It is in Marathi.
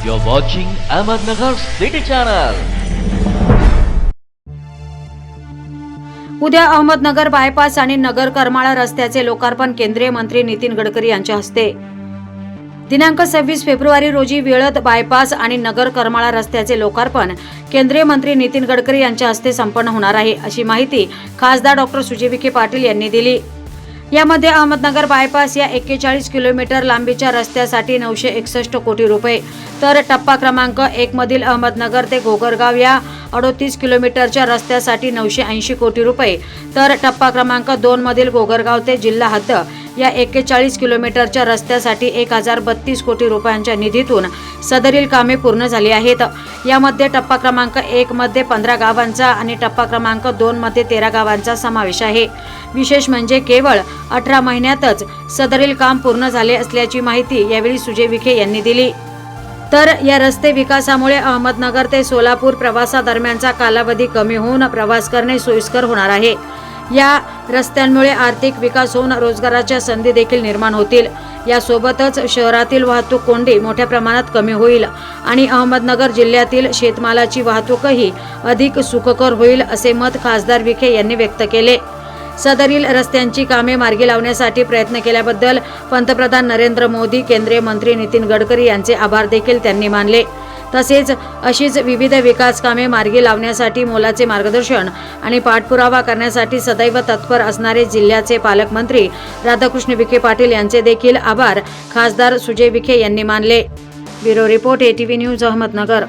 You're watching Ahmednagar City Channel. उद्या अहमदनगर बायपास आणि नगर करमाळा रस्त्याचे लोकार्पण केंद्रीय मंत्री नितीन गडकरी यांच्या हस्ते दिनांक सव्वीस फेब्रुवारी रोजी वेळत बायपास आणि नगर करमाळा रस्त्याचे लोकार्पण केंद्रीय मंत्री नितीन गडकरी यांच्या हस्ते संपन्न होणार आहे अशी माहिती खासदार डॉक्टर सुजय विखे पाटील यांनी दिली यामध्ये अहमदनगर बायपास या एक्केचाळीस किलोमीटर लांबीच्या रस्त्यासाठी नऊशे एकसष्ट कोटी रुपये. तर टप्पा क्रमांक एक मधील अहमदनगर ते घोगरगाव या अडोतीस किलोमीटरच्या रस्त्यासाठी नऊशे ऐंशी कोटी रुपये. तर टप्पा क्रमांक दोन मधील घोगरगाव ते जिल्हा हद्द या एक्केचाळीस किलोमीटरच्या रस्त्यासाठी एक हजार बत्तीस कोटी रुपयांच्या निधीतून सदरील कामे पूर्ण झाली आहेत. यामध्ये टप्पा क्रमांक एक मध्ये पंधरा गावांचा आणि टप्पा क्रमांक दोन मध्ये तेरा गावांचा समावेश आहे. विशेष म्हणजे केवळ अठरा महिन्यातच सदरील काम पूर्ण झाले असल्याची माहिती यावेळी सुजय विखे यांनी दिली. तर या रस्ते विकासामुळे अहमदनगर ते सोलापूर प्रवासादरम्यानचा कालावधी कमी होऊन प्रवास करणे सोयीस्कर होणार आहे. या रस्त्यांमुळे आर्थिक विकास होऊन रोजगाराच्या संधी देखील निर्माण होतील. यासोबतच शहरातील वाहतूक कोंडी मोठ्या प्रमाणात कमी होईल आणि अहमदनगर जिल्ह्यातील शेतमालाची वाहतूकही अधिक सुखकर होईल असे मत खासदार विखे यांनी व्यक्त केले. सदरील रस्त्यांची कामे मार्गी लावण्यासाठी प्रयत्न केल्याबद्दल पंतप्रधान नरेंद्र मोदी केंद्रीय मंत्री नितीन गडकरी यांचे आभार देखील त्यांनी मानले. तसेच अशीच विविध विकास कामे मार्गी लावण्यासाठी मोलाचे मार्गदर्शन आणि पाठपुरावा करण्यासाठी सदैव तत्पर असणारे जिल्ह्याचे पालकमंत्री राधाकृष्ण विखे पाटील यांचे देखील आभार. खासदार सुजय विखे यांनी मानले. Bureau report ATV news Ahmednagar.